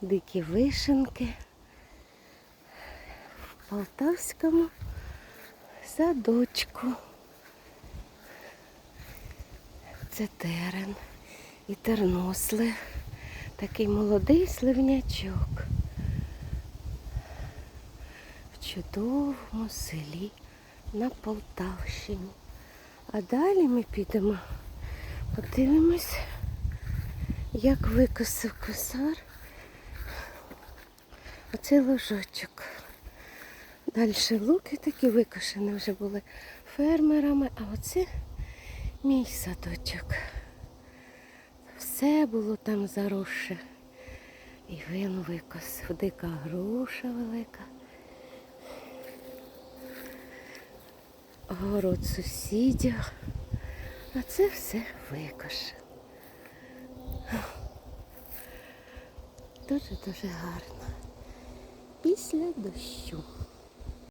дикі вишенки в Полтавському садочку. Це терен і тернослив. Такий молодий сливнячок. В чудовому селі на Полтавщині. А далі ми підемо, подивимось, як викосив косар оцей ложочок. Далі луки такі викошені вже були фермерами, а оце мій садочок. Все було там заросше. І він викосив. Дика груша велика. Город сусідів. А це все викошено. Дуже-дуже гарно. Після дощу.